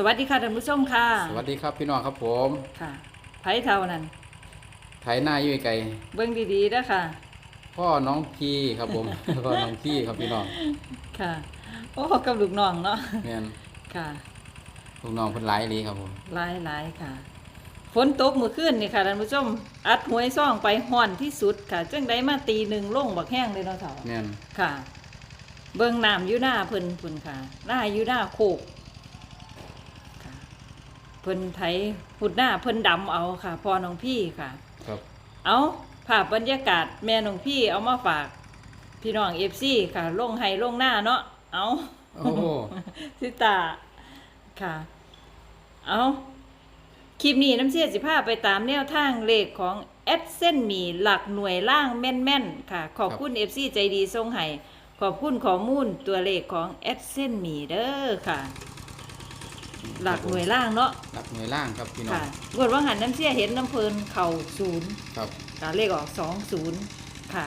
สวัสดีค่ะท่านผู้ชมค่ะสวัสดีครับพี่น้องครับผมค่ะไผเท่านั้นไถหน้าอยู่ไกลเบิ่งดีๆนะค่ะ พ่อน้องพีครับผม พ่อน้องพีครับพี่น้องค่ะ โอ้กับลูกน้องเนาะแม่นค่ะลูกน้องเพิ่นหลายอีหลีครับผมหลายหลายค่ะฝนตกเมื่อคืนนี่ค่ะท่านผู้ชม อัดหวยซ่องไปห่อนที่สุดค่ะจังได้มาตีหนึ่งลงบักแห้งเลยเนาะเถ่าแม่นค่ะ เบิ่งน้ำอยู่หน้าเพิ่นเพิ่นค่ะหน้าอยู่หน้าโคกค่ะเพิ่นไถหุดหน้าเพิ่นดำเอาค่ะพอน้องพี่ค่ะ ครับ เอาภาพบรรยากาศแม่น้องพี่เอามาฝาก พี่น้องเอฟซีค่ะลงไห้ลงหน้าเนาะเอาโอ้โหสิตาค่ะ เอาคลิปนี้น้ำเสียสิพาไปตามแนวทางเลขของแอดเส้นหมีหลักหน่วยล่างแม่นๆค่ะ ขอบคุณเอฟซีใจดีทรงไห้ขอบคุณข้อมูลตัวเลขของแอดเส้นหมีเด้อค่ะ หลักหน่วยล่างเนาะหลักหน่วยล่างครับพี่น้องค่ะงวดว่าหันน้ำเสียเห็นน้ำเพลินเข่าศูนย์ครับค่ะเลขออกสองศูนย์ค่ะ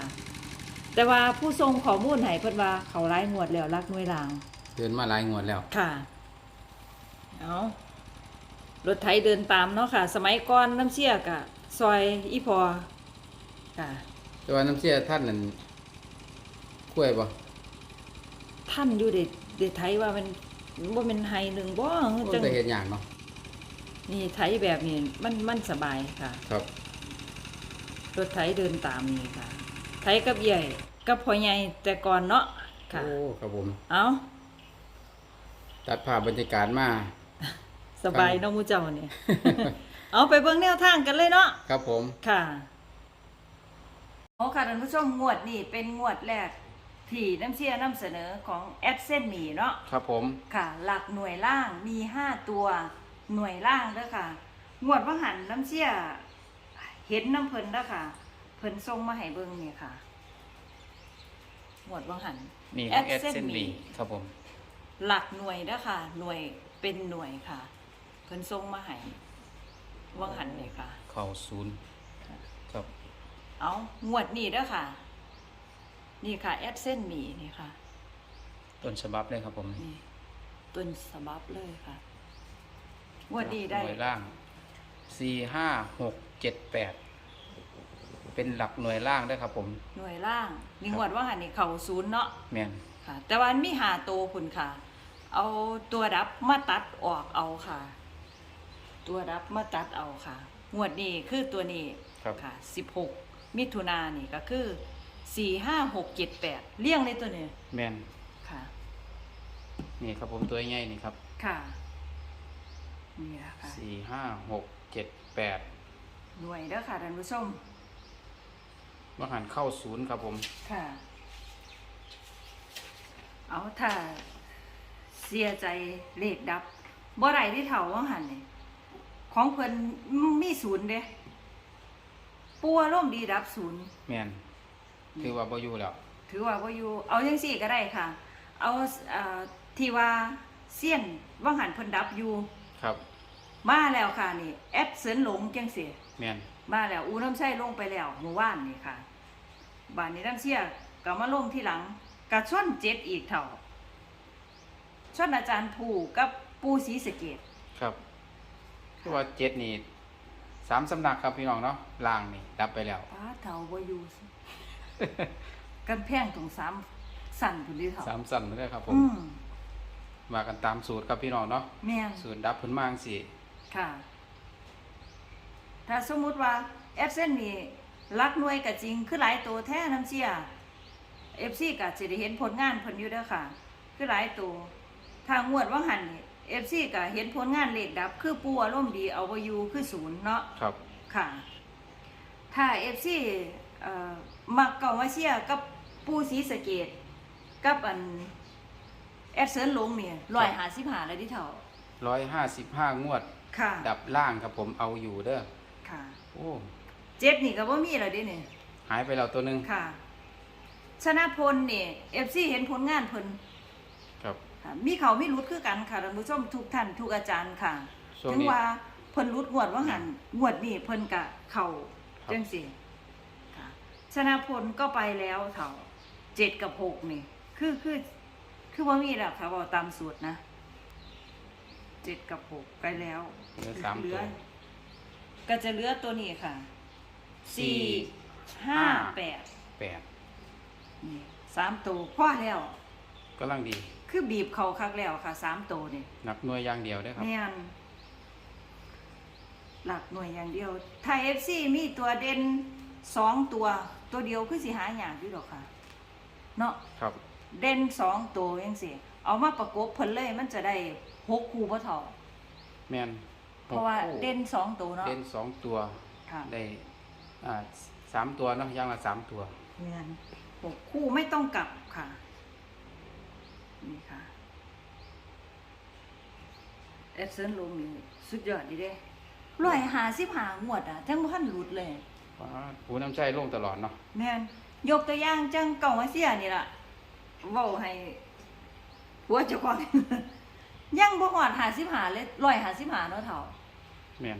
แต่ว่าผู้ทรงข้อมูลให้เพิ่นว่าเขาร้ายงวดแล้วรักหน่วยลาง เดินมาหลายงวดแล้ว ค่ะ เอารถไถเดินตามเนาะค่ะ สมัยก่อนน้ำเชี่ยกะซอยอีพอค่ะ แต่ว่าน้ำเชื่อท่านนั่นกล้วยบ่ท่านอยู่เด็ดเด็ดไถว่ามัน ว่าเป็นไฮหนึ่งบ่โอ้จังแต่เฮ็ดหยังเนาะนี่ไถแบบนี้มันมันสบายค่ะครับรถไถเดินตามนี่ค่ะ ไถกับใหญ่กับพ่อใหญ่แต่ก่อนเนาะค่ะโอ้ครับผม เอาตัดภาพบรรยากาศมาสบายเนาะหมูเจ้าเนี่ยเอาไปเบิ่งแนวทางกันเลยเนาะครับผมค่ะโอ้ค่ะท่านผู้ชมงวดนี่เป็นงวดแรก ที่น้ำเชี่ยนำเสนอของแอดเส้นหมีเนาะครับผม ค่ะ หลักหน่วยล่างมีห้าตัวหน่วยล่างเด้อค่ะ งวดว่าหันน้ำเชี่ยเห็นน้ำเพิ่นเด้อค่ะ เพิ่นส่งมาให้เบิ่งเนี่ยค่ะ งวดว่าหันนี่แอดแอดเส้นเส้นหมี่หมีครับผม หลักหน่วยเด้อค่ะ หน่วยเป็นหน่วยค่ะ เพิ่นส่งมาให้ว่างหันเลยค่ะ เข้าศูนย์ครับ เอางวดนี้เด้อค่ะ นี่ค่ะ แอดเส้นหมี่นี่ค่ะ ต้นฉบับเลยครับผมนี่ต้นสบับเลยค่ะงวดนี้ได้หน่วยล่างสี่ห้าหกเจ็ดแปดเป็นหลักหน่วยล่างด้วยครับผม หน่วยล่างนี่ครับงวดว่าหันนี่เข่าศูนย์เนาะแมนค่ะ แต่ว่ามีหาโตวพุ่นค่ะ เอาตัวดับมาตัดออกเอาค่ะ ตัวดับมาตัดเอาค่ะงวดนี้คือตัวนี้ครับ ค่ะสิบหกมิถุนายนนี่ก็คือ สี่ห้าหกเจ็ดแปดเลี่ยงเลยตัวนี้แมนค่ะ นี่ครับผมตัวใหญ่นี่ครับค่ะนี่แหละค่ะสี่ห้าหกเจ็ดแปดหน่วยเด้อค่ะท่านผู้ชมมหันเข้าศูนย์ครับผม ค่ะ เอาถ้าเสียใจเลขดับบ่ไรที่เท่าว่างหันนี่ของเพิ่นมีศูนย์เด้ปัวร่มณ์ดีดับศูนย์แมน ถือว่าบ่อยู่แล้วถือว่าบ่อยู่เอาจังซี่ก็ได้ค่ะ เอาเอ่อที่ว่าเสี้ยนว่างหันเพิ่นดับอยู่ครับ มาแล้วค่ะนี่แอดเสินหลงจังซี่แมนมาแล้วอูน้ำใช่ลงไปแล้วเมื่อวานนี่ค่ะบานนี้น้ำเชี่ยก็มาลงที่หลังกระชอนเจ็ดอีกเท่าชอนอาจารย์ผูกับปูศรีสะเกดครับคือว่าเจ็ดนี่สามสำนักครับพี่น้องเนาะล่างนี่ดับไปแล้วป้าเท่าบ่อยู่สิ กันแพงถึงสามสั่นพุ่นดีเท่าสามสันเลยครับผมอืมมากันตามสูตรครับพี่น้องเนาะแม่นสูตรดับเพิ่นมาจังสิค่ะ ถ้าสมมุติว่าแอดเส้นนี่รักหน่วยก็จริง คือหลายตัวแท้น้ำเชี่ยเอฟซีก็สิได้เห็นผลงานเพิ่นอยู่เด้อค่ะ คือหลายตัวทางงวดว่าหันเอฟซีก็เห็นผลงานเลขดับ คือปูอารมณ์ดีเอาไว้อยู่คือศูนย์เนาะครับ ค่ะ ถ้าเอฟซีเอ่อ มักเก่ามาเชียร์กับปูสีสะเกตกับอันแอดเซิร์นลงเนี่ยลอยหาสิบหาเลยที่เท่าร้อยห้าสิบห้างวด ค่ะดับล่างครับผมเอาอยู่เด้อค่ะโอ้เจ็ดนี่ก็บ่มีแล้วเดิเนี่ยหายไปแล้วตัวหนึงค่ะ ชนะพลเนี่ยเอฟซีเห็นผลงานเพิ่นครับ ค่ะมีเขามีรุดคือกันค่ะท่านผู้ชมทุกท่านทุกอาจารย์ค่ะช่วงถึงนี้ ว่าเพิ่นรุดงวดว่าหันงวดนี่เพิ่นกะเข่าครับ จังสิค่ะ ชนะพลก็ไปแล้วเท่าเจ็ดกับหกนี่ คือคือ คือว่ามีแล้วค่ะบอกตามสูตรนะเจ็ดกับหกไปแล้ว เหลือสามเหลืตัอวก็จะเหลือตัวนี้ค่ะสี่สี่ห้าห้าแปดแปดนี่สามตัวพอแล้วกำลังดี คือบีบเขาคักแล้วค่ะสามตัวนี่ หนักหน่วยอย่างเดียวได้อครับ แม่นหลักหน่วยอย่างเดียว ถ้าเอฟซีมีตัวเด่น สองตัวตัวเดียวคือสิหาอย่างอยู่ดอกค่ะ เนาะครับ เด่นสองตัวยังสิเอามาประกบเพิ่นเลยมันจะได้หกคู่บ่เท่าแม่นเพราะว่าหกคู่เด่นสองตัวเนาะเด่นสองตัวค่ะได้อ่าสามตัวเนาะอย่างละสามตัวแม่นหกคู่ไม่ต้องกลับค่ะนี่ค่ะเอฟเซนลงนี่สุดยอดดีเด้ร้อยหาสิบหางวดอะทั้งพันหลุดเลย ว้าหูน้ำใจลงตลอดเนาะแม่นยกตัวอย่างจังเก่ามาเสียนี่ล่ะเว้าให้ผัวเจ้าของ ยังบ่ฮอดหาสิบหาเลยร้อยหาสิบหาเนาะเฒ่า แม่น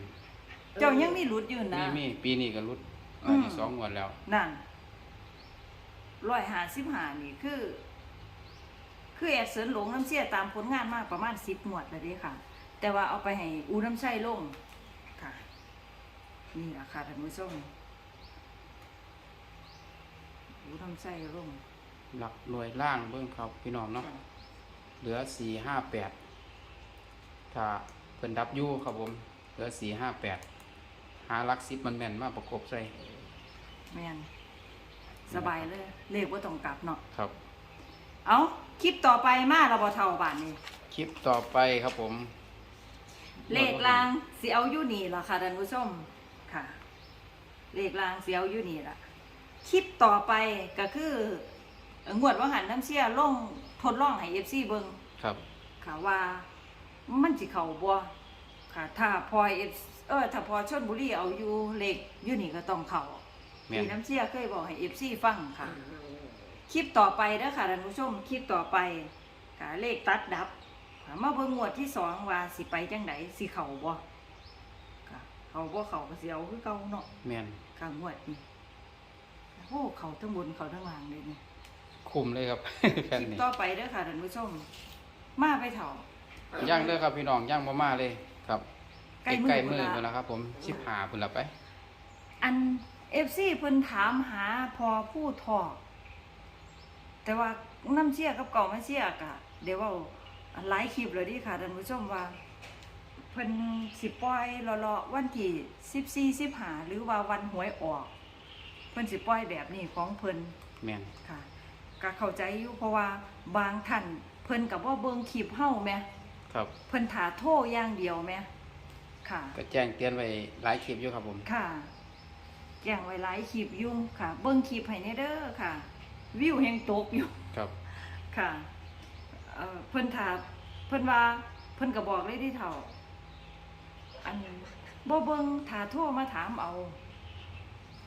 เจ้ายังมีหลุดอยู่นะ มีมีปีนี้ก็รุดอือันมนี้สองงวดแล้ว นั่นร้อยหาสิบหานี่คือ คือแอดเสรินหลงน้ำเสียตามผลงานมากประมาณสิบหมวดเลยเด้ค่ะ แต่ว่าเอาไปให้อูน้ำใช้ลงค่ะ นี่ล่ะค่ะท่านผู้ชม อูน้ำใช้ลงหลักหน่วยล่างเบิ่งครับพี่น้องเนาะเหลือสี่ห้าแปดถ้าเพิ่นดับอยูครับผม เหลือสี่ห้าแปดหาหลักสิบมันแม่นมาประกบใส่แม่นสบายเลย เลขว่าต้องกลับเนาะครับ เอาคลิปต่อไปมาเราบอเท่าบานนี้คลิปต่อไปครับผม เลขลางเสียวอยู่นี่ล่ะค่ะท่านผู้ชมค่ะ เลขลางเสียวอยู่นี่ล่ะ คลิปต่อไปก็คือเอ่องวดว่าหันน้ำเชี่ยลงทดลองให้เอฟซีเบิงครับ ค่ะว่ามันสิเขาบ่ค่ะ ถ้าพอเอฟเออถ้าพอชนบุรีเอาอยู่เลขอยู่นี่ก็ต้องเขาแม่นที่น้ำเชี่ยเคยบอกให้เอฟซีฟังค่ะ คลิปต่อไปเด้อค่ะท่านผู้ชมคลิปต่อไปค่ะเลขตัดดับค่ะมาเบิ่งงวดที่สองว่าสิไปจังไดสิเขาบ่ค่ะเขาบ่เขาก็สิเอาคือเก่าเนาะแม่น ค่ะงวดนี้ โอ้เขาทั้งบนเขาทั้งล่างเลยเนี่ยคุมเลยครับแค่คลิปนี้ต่อไปเด้อค่ะท่านผู้ชม มาไปเถาย่างเด้อครับพี่น้องย่างมาม่าเลยครับใกล้มือใกล้ๆมือพุ่นละพุ่นแล้วครับ ผมชิบหาพุ่นละไป อันเอฟซีเพิ่นถามหาพอผู้ทอกแต่ว่าน้ำเชี่ยกับเก่ามาเชี่ยกะเดี๋ยวเว่าหลายคลิปเลยดิค่ะท่านผู้ชมว่าเพิ่นสิปล่อยรอๆวันที่สิบสี่สิบห้าหรือว่าวันหวยออก เพิ่นสิปล่อยแบบนี้ของเพิ่นแม่นค่ะก็เข้าใจอยู่เพราะว่าบางท่านเพิ่นกับว่าเบิ่งคลิปเฮาแหมครับ เพิ่นถาโทรอย่างเดียวแหมค่ะ ก็แจ้งเตือนไว้หลายคลิปอยู่ครับผมค่ะแจ้งไว้หลายคลิปอยู่ค่ะ เบิ่งคลิปให้แน่เด้อค่ะ วิวแห่งตกอยู่ ครับ ค่ะเอ่อเพิ่นถาเพิ่นว่าเพิ่นก็บอกเลยที่เฒ่า อันบ่เบิ่งถาโทรมาถามเอา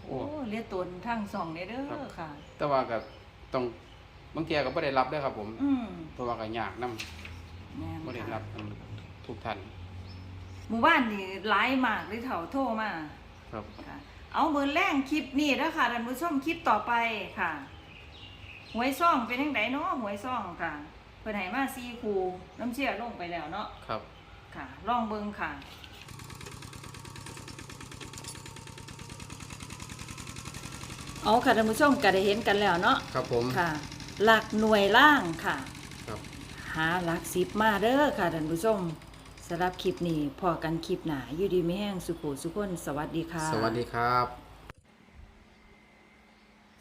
โอ้โอ้เรียกตนทั้งสองเด้อครับค่ะ แต่ว่าก็ต้องบางเทียก็บ่ได้รับเด้อครับ ผมอืมเพราะว่าก็ยากนํแม่นบ่ได้ค่ะรับทุกท่านหมู่บ้านนี่หลายมากเลยเถ่าโทรมาครับค่ะเอามือแรงคลิปนี้แล้วค่ะท่านผู้ชมคลิปต่อไปค่ะหวยซ่องเป็นยังไงเนาะหวยซ่องค่ะเพิ่นให้มาซีคูน้ำเชื่อลงไปแล้วเนาะครับ ค่ะลองเบิ่งค่ะ เอาค่ะท่านผู้ชมก็ได้เห็นกันแล้วเนาะครับผม ค่ะ หลักหน่วยล่างค่ะครับ หาหลักสิบมาเด้อค่ะท่านผู้ชมสำหรับคลิปนี้พอกันคลิปหนาอยู่ดีไม่แห้งสุขุสุขคนสวัสดีค่ะ สวัสดีครับ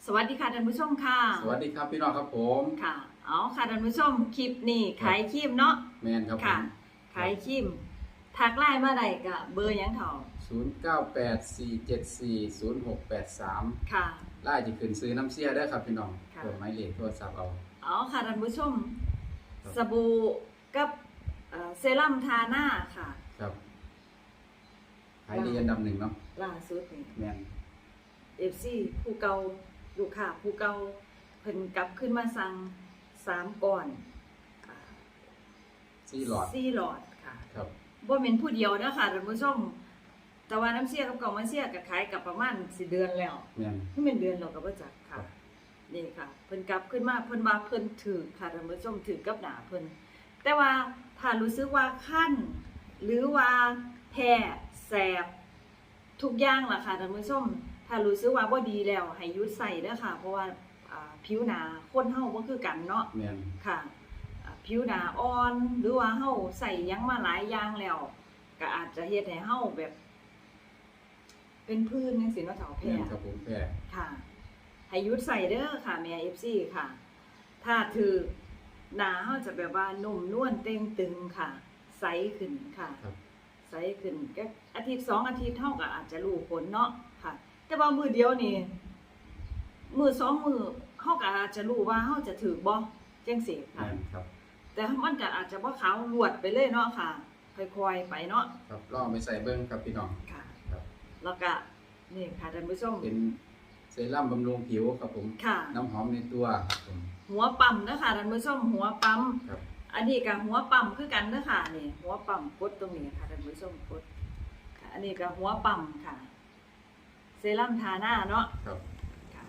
สวัสดีค่ะท่านผู้ชมค่ะสวัสดีครับพี่น้องครับผม ค่ะ เอาค่ะท่านผู้ชมคลิปนี้ขายครีมเนาะ แมนครับผค่ะม ขายครีมทักไลน์มาได้กะเบอร์หยังเถ่า0984740683 ค่ะ ไล่จะขึ้นซื้อน้ำเสียได้อครับพี่น้องค่ะเปิดไม้เลขโทรศัพท์เอาเอาค่ะท่านผู้ชมครับสบู่กับเอ่อเซรั่มทาหน้าค่ะ ครับขายดีอันดับหนึ่งเนาะล่าสุดนี่ แมน เอฟซีผู้เก่าลูกค้าผู้เก่าเพิ่นกลับขึ้นมาสั่งสามก้อนอ่าซี่หลอดสี่หลอดค่ะครับบ่เป็นผู้เดียวนะค่ะท่านผู้ชม แต่ว่าน้ำเสียกับเก่ามาเสียก็ขายกับประมาณสิเดือนแล้วแมนนี่เป็นเดือนเราก็บ่จักครัค่ะบนี่ค่ะ เพิ่นกลับขึ้นมาเพิ่นว่าเพิ่นถือค่ะท่านผู้ชมถือกับหนาเพิ่นแต่ว่าถ้ารู้สึกว่าขั้น หรือว่าแพ้แสบทุกอย่างล่ะค่ะท่านผู้ชมถ้ารู้สึกว่าบ่ดีแล้วให้หยุดใส่เด้อค่ะ เพราะว่าอ่าผิวหนาคนเฮาบ่คือกันเนาะ แม่น ค่ะอ่าผิวหนาอ่อนหรือว่าเฮาใส่หยังมาหลายอย่างแล้ว ก็อาจจะเฮ็ดให้เฮาแบบ เป็นพื้นจังซี่เนาะเฒ่าแพ้แม่นครับผมแพ้ค่ะให้หยุดใส่เด้อค่ะ แม่ FC ค่ะ ถ้าถือหนาเฮาจะแบบว่านุ่มนวลเต่งตึงค่ะ ใสขึ้นค่ะ ครับ ใสขึ้นก็อาทิตย์สองอาทิตย์เท่ากับอาจจะรู้ผลเนาะค่ะ แต่ว่ามือเดียวนี่มือสองมือเฮาก็อาจจะรู้ว่าเฮาจะถือบ่จังซี่ค่ะ แม่นครับ แต่มันก็อาจจะบ่ขาวรวดไปเลยเนาะค่ะค่อยๆไปเนาะครับลองไปใส่เบิ้งครับพี่น้อง ค่ะครับ แล้วก็นี่ค่ะท่านผู้ชมเป็นเซรั่มบำรุงผิวครับผมค่ะ น้ำหอมในตัวครับผมหัวปั๊มนะคะท่านผู้ชมหัวปั๊มครับ อันนี้กับหัวปั๊มคือกันเด้อค่ะนี่หัวปั๊มกดตรงนี้ค่ะท่านผู้ชมกดค่ะอันนี้กับหัวปั๊มค่ะ เซรั่มทาหน้าเนาะครับค่ะ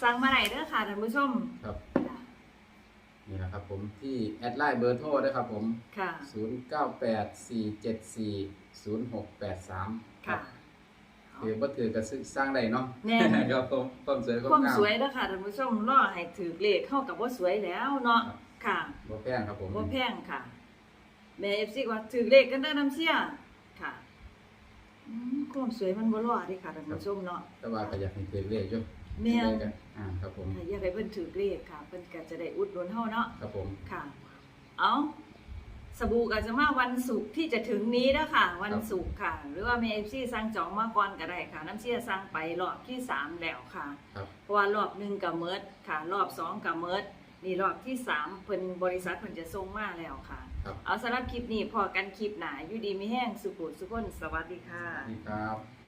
สั่งมาไหนเด้อค่ะท่านผู้ชมครับค่ะนี่แหละครับผมที่แอดไลน์เบอร์โทรด้วยครับผมค่ะ 0984774063ค่ะ คือบ่ถือก็ซื้อสร้างได้เนาะแน่ ครับผมความสวยความความงามสวยเด้อค่ะท่านผู้ชมรอให้ถือเลขเข้ากับว่าสวยแล้วเนาะครับค่ะบ่แพงครับผมว่าแพงค่ะ แม่เอฟซีว่าถือเลขกันได้อน้ำเสียค่ะอืมความสวยมันบ่รอเดิค่ะท่านผู้ชมเนาะ แต่ว่าก็อยากให้ถือเลขอยู่แม่นได้กันอ่าครับผมค่ะอยากให้เพิ่นถือเลขค่ะเพิ่นก็จะได้อุดหนุนเฮาเนาะ ครับผม ค่ะ เอาส บู่ก็จะมาวันศุกร์ที่จะถึงนี้แล้วค่ะ วันศุกร์ค่ะ หรือว่าเมฟซีสั่งจองมาก่อนก็ได้ค่ะ น้ำเชี่ยสั่งไปรอบที่สามแล้วค่ะครับ เพราะว่ารอบหนึ่งกับเมิดค่ะ รอบสองกับเมิดนี่รอบที่สามเพิ่นบริษัทเพิ่นจะส่งมาแล้วค่ะ ครับ เอาสำหรับคลิปนี้พอกันคลิปหนาอยู่ดีไม่แห้งสุขุสุขนสวัสดีค่ะ นี่ครับ